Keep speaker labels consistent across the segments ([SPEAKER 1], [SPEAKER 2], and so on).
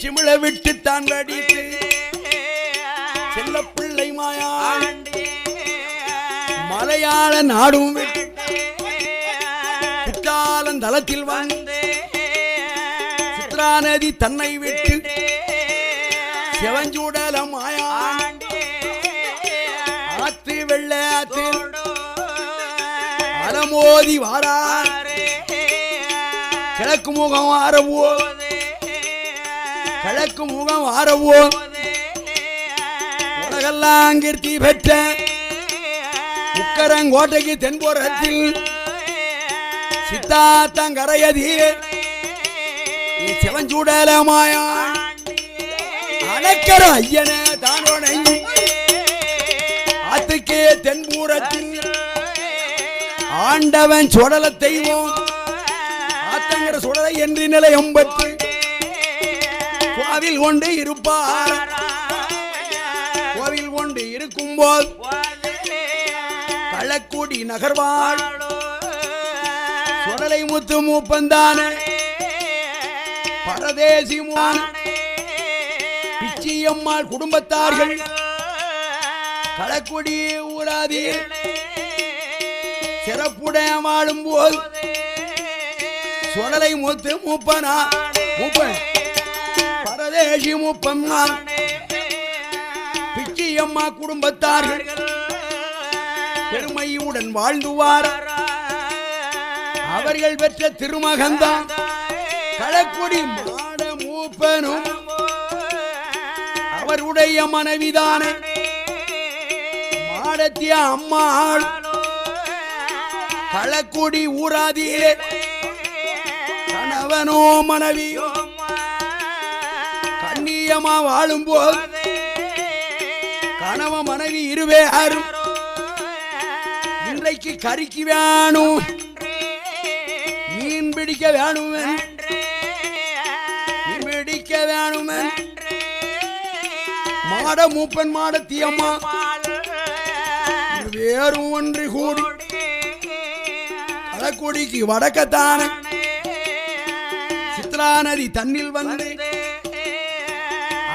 [SPEAKER 1] சிமிழ விட்டு தான் வடித்து. செல்ல பிள்ளை மாயா. மலையாள நாடும் விட்டு. தளத்தில் வந்து. சித்ரா நதி தன்னை விட்டு. செவஞ்சூடல மாயா. ஆத்து வெள்ள ஆத்து அலமோதி வாரா. கிழக்கு முகம் ஆரவோ கிழக்கு முகம் ஆரவோ உலகெல்லாம் கீர்த்தி பெற்ற உக்கரங்கோட்டைக்கு தென்புறத்தில் சித்தாத்தங்கரையதி சிவஞ்சூடலமாயா அணக்கர ஐயனே தானோனை ஆத்துக்கே தென்பூரத்தில் ஆண்டவன் சுடல தெய்வம். ஆத்தங்கிற சுடலை என்று நிலை எம்பத்து கோவில் கொண்டு இருப்பார். கோவில் கொண்டு இருக்கும்போது கள்ளக்குடி நகர்வாள். சுடலை முத்து மூப்பந்தான. பரதேசி பிச்சியம்மாள் குடும்பத்தார்கள். களக்குடி ஊராதீர் சிறப்புடைய வாழும் போது சுடலை முத்து மூப்பனா. மூப்பன். பரதேசி மூப்பம்மா பிச்சியம்மா குடும்பத்தார்கள் பெருமையுடன் வாழ்ந்துவார். அவர்கள் பெற்ற திருமகன்தான். களக்குடி மாட மூப்பனும். அவருடைய மனைவிதான. மாடத்திய அம்மாள். களக்குடி ஊராதியிலே. கணவனோ மனைவியோ கண்ணியமா வாழும்போது கணவன் மனைவி இருவேரும் இன்றைக்கு கறிக்கு வேணும். மீன் பிடிக்க வேணும் பிடிக்க வேணும் மாட மூப்பன் மாடத்தியம்மா வேறும் ஒன்று கூடி. களக்குடிக்கு வடக்கத்தான. சித்ரா நதி தண்ணில் வந்து.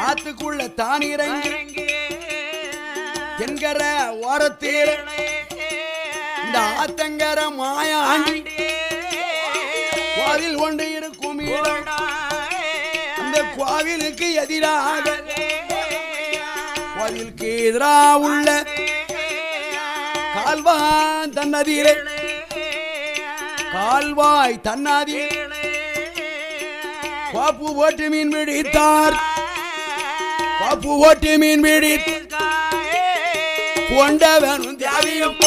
[SPEAKER 1] ஆத்துக்குள்ள தான் இறங்கி என்கிற ஓரத்தில் இந்த ஆத்தங்கர மாயாண்டி கோவில் கொண்டு இருக்கும். அந்த கோவிலுக்கு எதிராக கோவிலுக்கு எதிராக உள்ள கால்வாய் தன்னதியிலே. கால்வாய் தன்னாதியில் காப்பு ஓட்டு மீன் பிடித்தார் காப்பு ஓட்டி மீன் பிடித்து கொண்டவனும் தேவியும்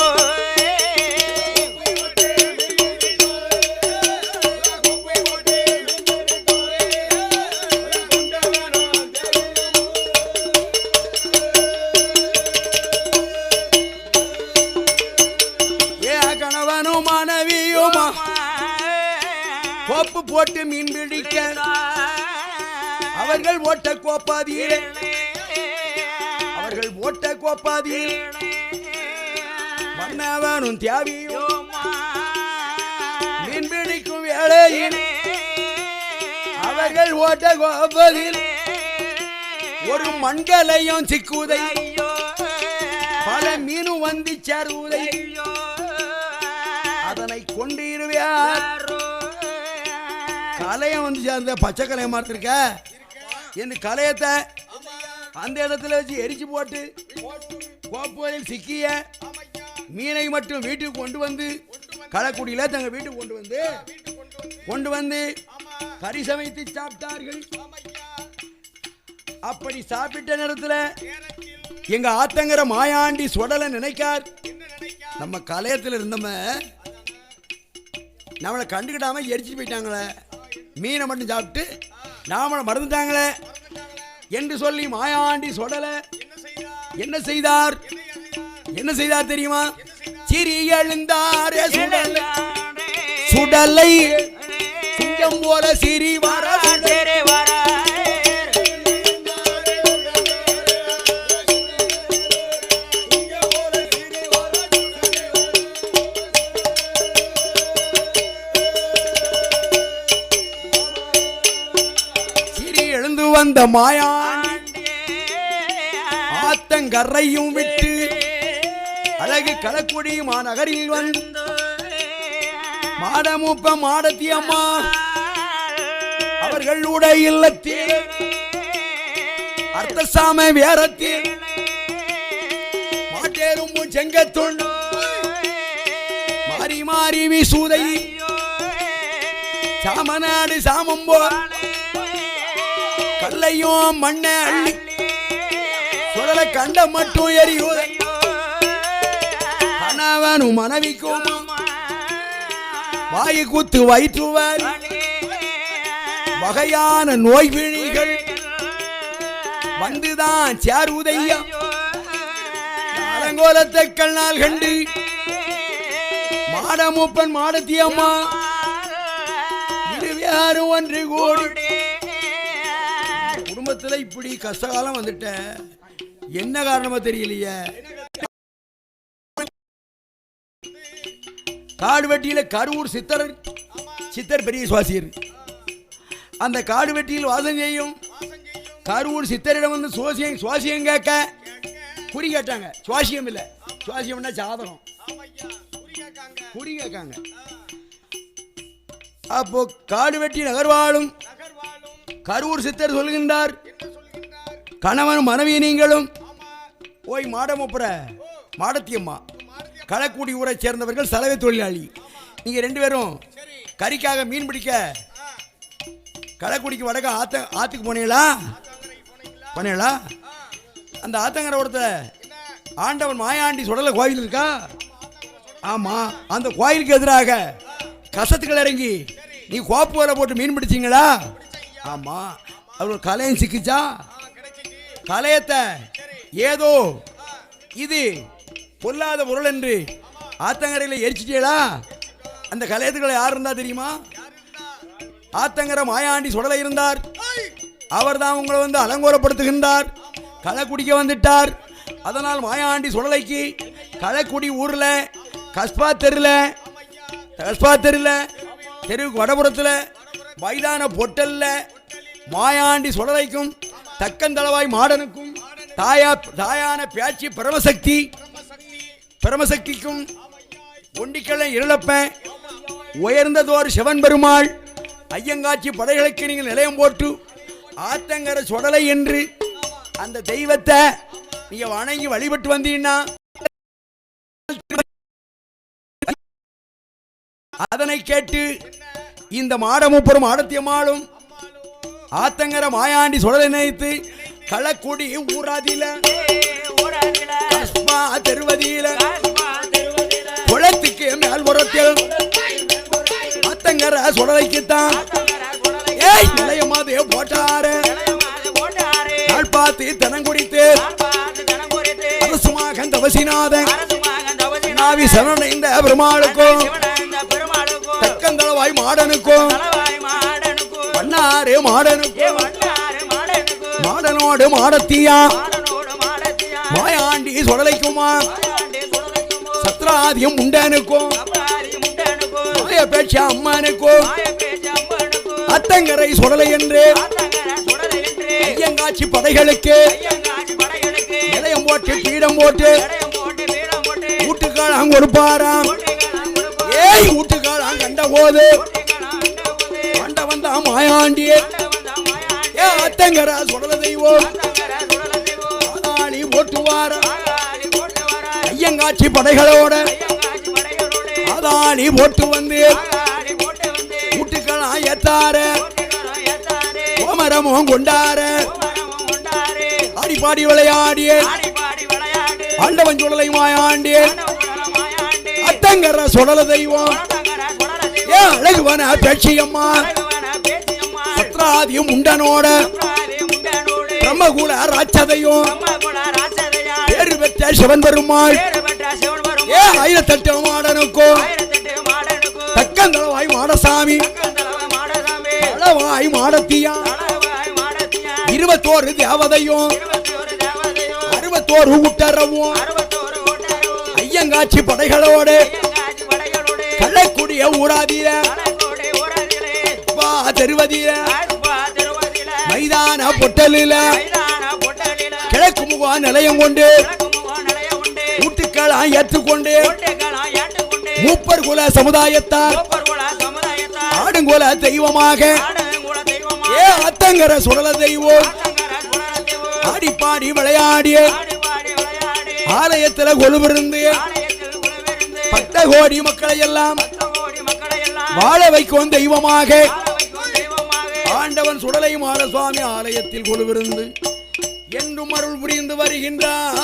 [SPEAKER 1] ஏ கணவனும் மனைவியுமா? கொப்பு போட்டு மீன் பிடிக்க. அவர்கள் ஓட்ட கோப்பாதியிலே. அவர்கள் ஓட்ட கோப்பாதியில். மன்னவனும் தியாவியும் மீன் பிடிக்கும் வேளையில் அவர்கள் ஓட்ட கோப்பதில் ஒரு மண்களையும் சிக்குதை பல மீனும் வந்து சேருவதை அதனை கொண்டு இருவார் கலையம் வந்து சேர்ந்த பச்சை கலையம் பார்த்துருக்க என்று கலையத்தை? அந்த இடத்துல வச்சு எரிச்சு போட்டு கோப்புகளில் சிக்கிய மீனை மட்டும் வீட்டுக்கு கொண்டு வந்து களக்குடியில் தங்க வீட்டுக்கு கொண்டு வந்து கொண்டு வந்து கறி சமைத்து சாப்பிட்டார்கள். அப்படி சாப்பிட்ட நேரத்தில் எங்க ஆத்தங்கிற மாயாண்டி சுடலை நினைக்கார். நம்ம கலையத்தில் இருந்தம நம்மளை கண்டுக்கிடாம எரிச்சிட்டு போயிட்டாங்களே. மீனை மட்டும் சாப்பிட்டு நாமளை மறந்துட்டாங்களே. என்று சொல்லி மாயாண்டி சுடலை. என்ன செய்தார்? என்ன செய்தார் தெரியுமா? சிறி எழுந்தாரே சுடலை. சுடலை. சிங்கம் போல சிறி ஆத்தங்கரையும் விட்டு அழகு களக்குடி மாநகரில் வந்து மாடமூப்ப மாடத்தி அம்மா அவர்களுடைய இல்லத்தில் அர்த்தசாம வேரத்தில் மாட்டேரும்பு செங்கத்துண்டு. மாறி மாறி வீசுதை. சாமநாடு சாமம்போ கல்லையும் மண்ண அள்ளி. சுடல கண்ட மட்டும் எரியுதையோ கணவனும் மனைவிக்கும் வாயு குத்து வயிற்றுவர். வகையான நோய் விழிகள் வந்துதான் சேருதையா. அலங்கோலத்தை கண்ணால் கண்டு மாடமூப்பன் மாடத்தி அம்மா இருவேறு ஒன்று கோடி. குடும்பத்துல இப்படி கஷ்டகாலம் வந்துட்டேன். என்ன காரணமா தெரியலையே. காடு வெட்டியில கரூர் சித்தர் சித்தர் பெரிய சுவாசியர் அந்த காடு வெட்டியில் வாசம் செய்யும் கரூர் சித்தரிடம் வந்து சுவாசியம் சுவாசியம் கேட்க குறி கேட்டாங்க. சுவாசியம் இல்லை. சுவாசியம்னா சாதகம் குறி கேட்காங்க. அப்போ காடு வெட்டி நகர்வாளும் கரூர் சித்தர் சொல்கின்றார் கணவன் மனைவி நீங்களும். ஓய் மாடமுப்புற மாடத்தியம்மா களக்குடி ஊரை சேர்ந்தவர்கள் சலவை தொழிலாளி. நீங்கள் ரெண்டு பேரும் கறிக்காக மீன் பிடிக்க களக்குடிக்கு வடக்க ஆத்த ஆற்றுக்கு போனீங்களா? போனீங்களா? அந்த ஆத்தங்கரை ஒருத்தர் ஆண்டவன் மாயாண்டி சுடல கோயில் இருக்கா? ஆமாம் அந்த கோயிலுக்கு எதிராக கசத்துக்கள் இறங்கி நீ கோப்பு வலை போட்டு மீன் பிடிச்சீங்களா? ஆமாம் அவர் கலையும் சிக்கிச்சா? கலையத்தை ஏதோ இது பொல்லாத பொருள் என்று ஆத்தங்கரையில் எரிச்சிட்டீங்களா? அந்த கலையத்துக்களை யார் இருந்தா தெரியுமா? ஆத்தங்கர மாயாண்டி சுடலை இருந்தார். அவர் தான் உங்களை வந்து அலங்கோலப்படுத்துகின்றார். களை குடிக்க வந்துட்டார். அதனால் மாயாண்டி சுடலைக்கு களைக்குடி ஊரில் கஸ்பா தெருல கஸ்பா தெருல தெருவுக்கு வடபுறத்தில் மைதான பொட்டல்ல மாயாண்டி சுடலைக்கும் தக்கந்தளவாய் மாடனுக்கும் தாயா தாயான பேச்சு பிரமசக்தி பிரமசக்திக்கும் ஒண்டிக்கலை இருளப்ப உயர்ந்ததோர் சிவன் பெருமாள் ஐயங்காட்சி படைகளுக்கு நீங்கள் நிலையம் போட்டு ஆத்தங்கர சுடலை என்று அந்த தெய்வத்தை நீங்க வணங்கி வழிபட்டு வந்தீங்கன்னா அதனை கேட்டு இந்த மாடமுப்பரும் ஆடத்தியம்மாளும் ஆத்தங்கர மாயாண்டி சுடலை நினைத்து களக்குடி ஊராதில. கஸ்பா தெருவதியில குளத்துக்கு மேல் உரத்தில் ஆத்தங்கர சுடலைக்குத்தான். ஏய் நிலையமாதே போட்டாரு. நாள் பார்த்து தனம் குடித்து அரசுமாக தவசிநாதன் நாவி சரணடைந்த பெருமாளுக்கும் தக்கந்தளவாய் மாடனுக்கும் பண்ணாரு மாடனுக்கும் மாடனோடு மாடத்தியா? மாயாண்டி சுடலைக்குமா? சத்ராதியம் உண்டனுக்கும். மாய பேச்ச அம்மனுக்கும் அத்தங்கரை சுடலை என்று. ஐயங்காட்சி படைகளுக்கு. நிலையம் போட்டு பீடம் போட்டு. வீட்டுக்காலம் கொடுப்பாராம். ஏய் வீட்டுக்காலம் கண்ட போது. கண்ட மாயாண்டி ஏ அத்தங்கர சுடல தெய்வம் ஆதாளி ஓட்டுவாரா. ஐயங்காட்சி படைகளோட. ஆதாளி போட்டு வந்து. வீட்டுக்காலம் ஏத்தார கோமரமும் கொண்டார. ஆடி பாடி விளையாடிய. ஆண்டவன் சுடலை மாயாண்டி. அத்தங்கர சுடல தெய்வம் ஏ அழகுவன பேச்சியம்மா சத்ராதியும் உண்டனோட பிரம்மகுல ராட்சதையும் பேரு பெற்ற சிவன் பெருமாள் ஏ ஆயிரத்தெட்டு மாடனுக்கும் தக்கந்தளவாய் மாடசாமி அளவாய் மாடத்தியா இருபத்தோரு தேவதையும் அறுபத்தோரு உட்டரவும் ஐயங்காட்சி படைகளோடு கள்ளக்கூடிய ஊராதியில வா தெருவதியில மைதான பொட்டலில கிழக்கு முகம் நிலையம் கொண்டு ஊட்டுக்கள் ஏற்றுக்கொண்டு மூப்பர் குல சமுதாயத்தார் ஆடுங்குல தெய்வமாக ஏ அத்தங்கர சுடல தெய்வம் ஆடி பாடி விளையாடி
[SPEAKER 2] ஆடி பாடி விளையாடி
[SPEAKER 1] ஆலயத்துல கொலுவிருந்து பக்த கோடி மக்களை எல்லாம் வாழ வைக்கும் தெய்வமாக ஆண்டவன் சுடலை மாடசுவாமி ஆலயத்தில் கொலுவிருந்து என்றும் அருள் புரிந்து வருகின்றான்